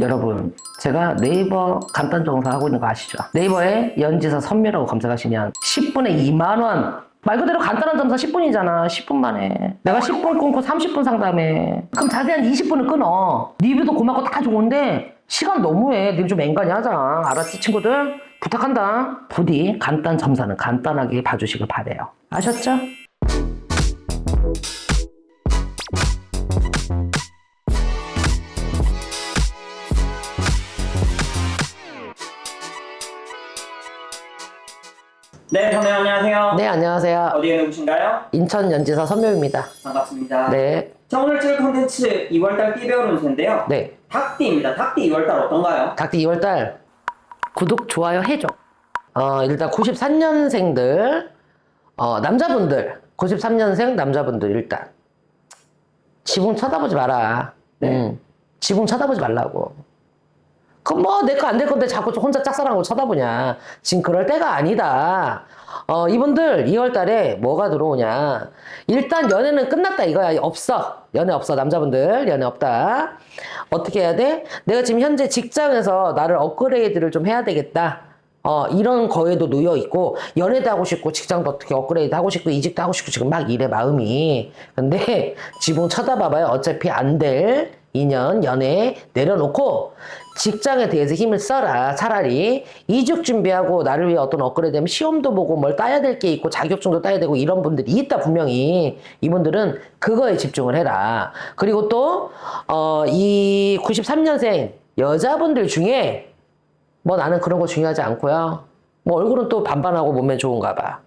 여러분, 제가 네이버 간단 정사 하고 있는 거 아시죠? 네이버에 연지사 선미라고 검색하시면 10분에 2만원. 말 그대로 간단한 점사 10분이잖아. 10분 만에. 내가 10분 끊고 30분 상담해. 그럼 자세한 20분을 끊어. 리뷰도 고맙고 다 좋은데 시간 너무해. 님좀 앵간히 하자. 알았지, 친구들? 부탁한다. 부디 간단 점사는 간단하게 봐주시길 바래요. 아셨죠? 네, 선생님 안녕하세요. 네, 안녕하세요. 어디에 누구신가요? 인천 연지사 선묘입니다. 반갑습니다. 네, 자, 오늘 찍을 컨텐츠 2월달 띠배울 운세인데요. 네. 닭띠입니다. 닭띠 2월달 어떤가요? 닭띠 2월달 구독, 좋아요 해줘. 어, 일단 93년생들, 어, 남자분들, 93년생 남자분들 일단. 지붕 쳐다보지 마라. 네. 응. 지붕 쳐다보지 말라고. 그럼 뭐, 내 거 안 될 건데 자꾸 혼자 짝사랑하고 쳐다보냐. 지금 그럴 때가 아니다. 어, 이분들 2월 달에 뭐가 들어오냐. 일단 연애는 끝났다 이거야. 없어. 연애 없어. 남자분들 연애 없다. 어떻게 해야 돼? 내가 지금 현재 직장에서 나를 업그레이드를 좀 해야 되겠다. 어, 이런 거에도 놓여 있고, 연애도 하고 싶고, 직장도 어떻게 업그레이드 하고 싶고, 이직도 하고 싶고, 지금 막 이래, 마음이. 근데, 지붕 쳐다봐봐요. 어차피 안 될 인연, 연애 내려놓고, 직장에 대해서 힘을 써라. 차라리. 이직 준비하고, 나를 위해 어떤 업그레이드 하면 시험도 보고, 뭘 따야 될 게 있고, 자격증도 따야 되고, 이런 분들이 있다, 분명히. 이분들은 그거에 집중을 해라. 그리고 또, 어, 이 93년생 여자분들 중에, 뭐 나는 그런 거 중요하지 않고요. 뭐 얼굴은 또 반반하고 몸매 좋은가 봐.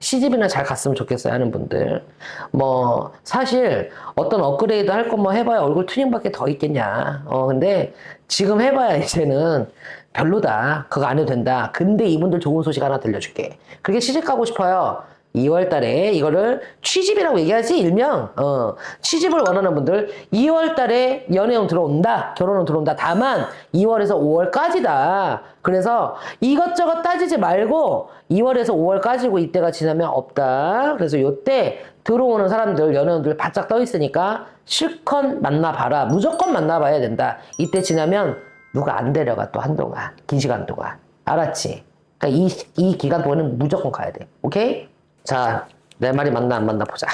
시집이나 잘 갔으면 좋겠어요 하는 분들. 뭐 사실 어떤 업그레이드 할거뭐 해봐야 얼굴 튜닝밖에 더 있겠냐. 어 근데 지금 해봐야 이제는 별로다. 그거 안 해도 된다. 근데 이분들 좋은 소식 하나 들려줄게. 그렇게 시집 가고 싶어요. 2월 달에 이거를 취집이라고 얘기하지 일명 어 취집을 원하는 분들 2월 달에 연애운 들어온다 결혼은 들어온다. 다만 2월에서 5월까지다. 그래서 이것저것 따지지 말고 2월에서 5월까지고 이때가 지나면 없다. 그래서 요때 들어오는 사람들 연애운들 바짝 떠 있으니까 실컷 만나봐라. 무조건 만나봐야 된다. 이때 지나면 누가 안 데려가 또 한동안. 긴 시간 동안. 알았지? 그러니까 이, 이 기간 동안은 무조건 가야 돼. 오케이 자, 내 말이 맞나 안 맞나 보자.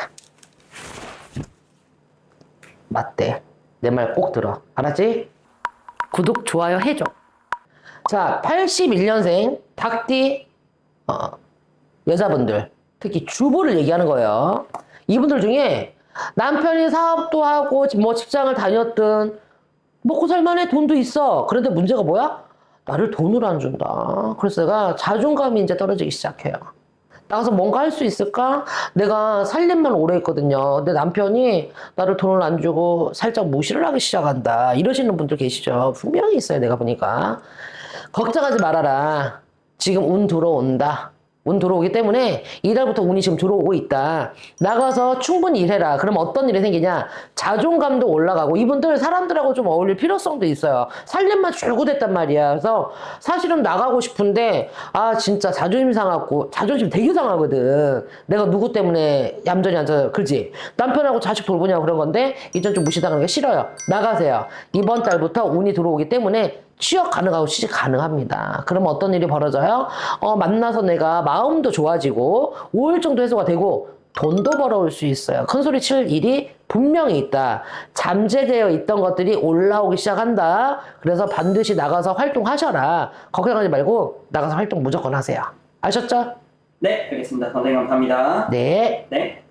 맞대. 내 말 꼭 들어. 알았지? 구독, 좋아요 해줘. 자, 81년생 닭띠 어, 여자분들, 특히 주부를 얘기하는 거예요. 이분들 중에 남편이 사업도 하고 뭐 직장을 다녔든 먹고 살만해 돈도 있어. 그런데 문제가 뭐야? 나를 돈으로 안 준다. 그래서 내가 자존감이 이제 떨어지기 시작해요. 나가서 뭔가 할 수 있을까? 내가 살림만 오래 했거든요. 근데 남편이 나를 돈을 안 주고 살짝 무시를 하기 시작한다. 이러시는 분들 계시죠. 분명히 있어요. 내가 보니까. 걱정하지 말아라. 지금 운 들어온다. 운 들어오기 때문에 이달부터 운이 지금 들어오고 있다. 나가서 충분히 일해라. 그럼 어떤 일이 생기냐? 자존감도 올라가고 이분들 사람들하고 좀 어울릴 필요성도 있어요. 살림만 줄고 됐단 말이야. 그래서 사실은 나가고 싶은데 아 진짜 자존심 상하고 자존심 되게 상하거든. 내가 누구 때문에 얌전히 앉아 그지? 남편하고 자식 돌보냐고 그런 건데 이전 좀 무시당하는 게 싫어요. 나가세요. 이번 달부터 운이 들어오기 때문에 취업 가능하고 취직 가능합니다. 그럼 어떤 일이 벌어져요? 어, 만나서 내가 마음도 좋아지고 우울증도 해소가 되고 돈도 벌어올 수 있어요. 큰 소리 칠 일이 분명히 있다. 잠재되어 있던 것들이 올라오기 시작한다. 그래서 반드시 나가서 활동하셔라. 걱정하지 말고 나가서 활동 무조건 하세요. 아셨죠? 네, 알겠습니다. 선생님 감사합니다. 네. 네.